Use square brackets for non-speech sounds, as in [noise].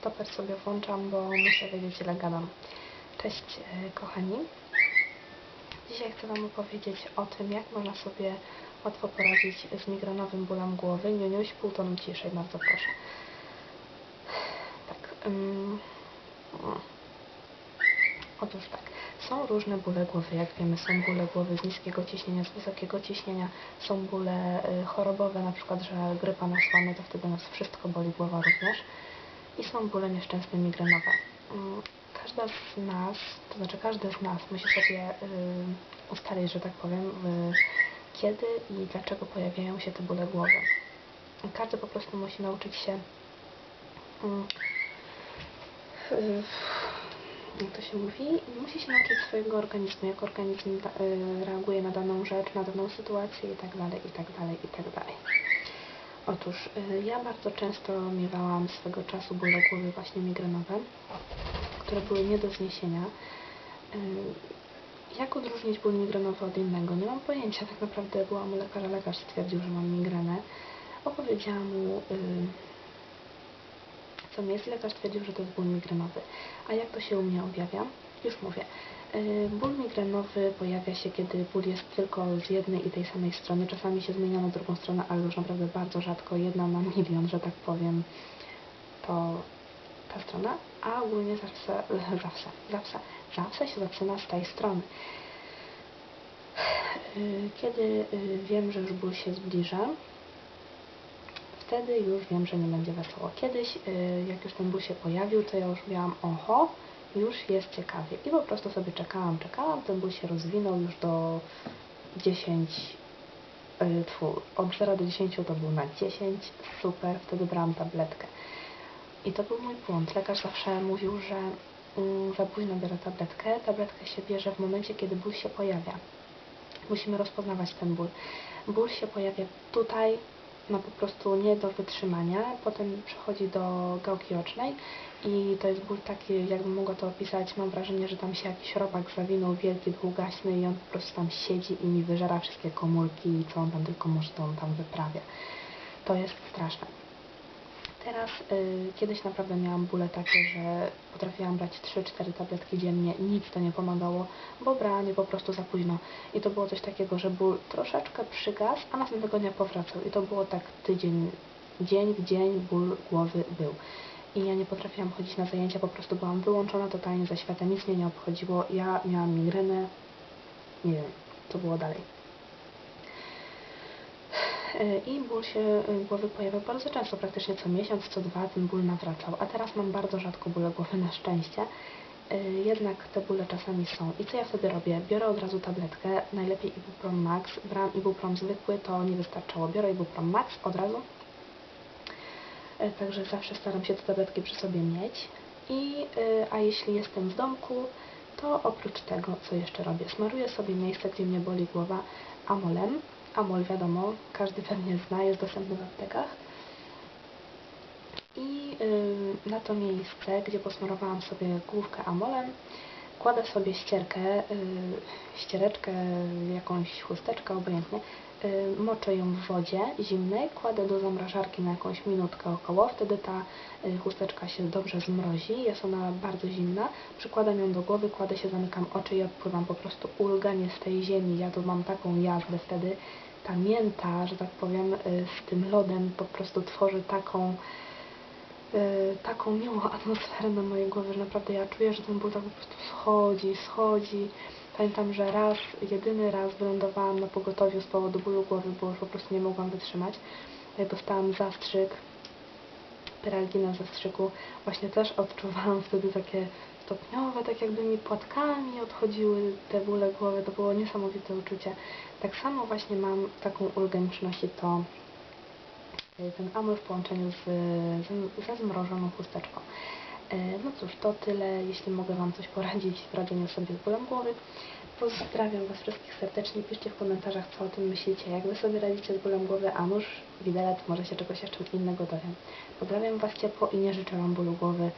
stoper sobie włączam, bo muszę wiedzieć ile gadam. Cześć e, kochani. Dzisiaj chcę Wam opowiedzieć o tym, jak można sobie łatwo poradzić z migrenowym bólem głowy. Niuniuś, pół tonu ciszej, bardzo proszę. Tak. mm. Otóż tak, są różne bóle głowy, jak wiemy, są bóle głowy z niskiego ciśnienia, z wysokiego ciśnienia, są bóle y, chorobowe, na przykład, że grypa nas łamie, to wtedy nas wszystko boli głowa również. I są bóle nieszczęsne migrenowe. Mm, Każda z nas, to znaczy każdy z nas musi sobie y, ustalić, że tak powiem, y, kiedy i dlaczego pojawiają się te bóle głowy. Każdy po prostu musi nauczyć się mm, y, jak to się mówi, musi się nauczyć swojego organizmu, jak organizm y, reaguje na daną rzecz, na daną sytuację i tak dalej, Otóż y, ja bardzo często miewałam swego czasu bóle głowy właśnie migrenowe, które były nie do zniesienia. Y, Jak odróżnić ból migrenowy od innego? Nie mam pojęcia. Tak naprawdę byłam u lekarza, lekarz stwierdził, że mam migrenę. Opowiedziałam mu, y, co mi jest. Lekarz stwierdził, że to jest ból migrenowy. A jak to się u mnie objawia? Już mówię. Yy, Ból migrenowy pojawia się, kiedy ból jest tylko z jednej i tej samej strony. Czasami się zmienia na drugą stronę, ale już naprawdę bardzo rzadko, jedna na milion, że tak powiem, to ta strona, a ogólnie zawsze, [laughs] zawsze, zawsze, zawsze się zaczyna z tej strony. Yy, Kiedy yy, wiem, że już ból się zbliża, wtedy już wiem, że nie będzie wesoło. Kiedyś, jak już ten ból się pojawił, to ja już miałam, oho, już jest ciekawie. I po prostu sobie czekałam, czekałam, ten ból się rozwinął już do 10, y, tfu, od 0 do 10 to był na 10, super, wtedy brałam tabletkę. I to był mój błąd. Lekarz zawsze mówił, że mm, za późno biorę tabletkę. Tabletkę się bierze w momencie, kiedy ból się pojawia. Musimy rozpoznawać ten ból. Ból się pojawia tutaj, no po prostu nie do wytrzymania, potem przechodzi do gałki ocznej i to jest ból taki, jakbym mogła to opisać, mam wrażenie, że tam się jakiś robak zawinął wielki, długaśny i on po prostu tam siedzi i mi wyżera wszystkie komórki i co on tam tylko może, to on tam wyprawia. To jest straszne. Teraz y, kiedyś naprawdę miałam bóle takie, że potrafiłam brać 3-4 tabletki dziennie, nic to nie pomagało, bo brałam je po prostu za późno. I to było coś takiego, że ból troszeczkę przygasł, a następnego dnia powracał. I to było tak tydzień, dzień w dzień ból głowy był. I ja nie potrafiłam chodzić na zajęcia, po prostu byłam wyłączona totalnie ze świata, nic mnie nie obchodziło. Ja miałam migrenę, nie wiem, co było dalej. E, I ból się e, głowy pojawia bardzo często, praktycznie co miesiąc, co dwa ten ból nawracał. A teraz mam bardzo rzadko bóle głowy na szczęście. E, Jednak te bóle czasami są. I co ja wtedy robię? Biorę od razu tabletkę, najlepiej Ibuprom Max. Brałam Ibuprom zwykły, to nie wystarczało. Biorę Ibuprom Max od razu. Także zawsze staram się te tabletki przy sobie mieć. I, a jeśli jestem w domku, to oprócz tego, co jeszcze robię? Smaruję sobie miejsce, gdzie mnie boli głowa amolem. Amol wiadomo, każdy pewnie zna, jest dostępny w aptekach. I y, na to miejsce, gdzie posmarowałam sobie główkę amolem, kładę sobie ścierkę, y, ściereczkę, jakąś chusteczkę, obojętnie, y, moczę ją w wodzie zimnej, kładę do zamrażarki na jakąś minutkę około, wtedy ta y, chusteczka się dobrze zmrozi, jest ona bardzo zimna, przykładam ją do głowy, kładę się, zamykam oczy i odpływam po prostu ulganie z tej ziemi, ja tu mam taką jazdę wtedy, ta mięta, że tak powiem, z tym lodem po prostu tworzy taką taką miłą atmosferę na mojej głowie, że naprawdę ja czuję, że ten ból tak po prostu schodzi, schodzi. Pamiętam, że raz, jedyny raz wylądowałam na pogotowiu z powodu bólu głowy, bo już po prostu nie mogłam wytrzymać. Jak dostałam zastrzyk, peralgi na zastrzyku, właśnie też odczuwałam wtedy takie stopniowe, tak jakby mi płatkami odchodziły te bóle głowy, to było niesamowite uczucie. Tak samo właśnie mam taką ulgę, przynosi to ten amur w połączeniu z, ze zmrożoną chusteczką. E, No cóż, to tyle, jeśli mogę Wam coś poradzić w radzeniu sobie z bólem głowy. Pozdrawiam Was wszystkich serdecznie, piszcie w komentarzach, co o tym myślicie, jak Wy sobie radzicie z bólem głowy, a nuż, widelec, może się czegoś jeszcze innego dowiem. Pozdrawiam Was ciepło i nie życzę Wam bólu głowy.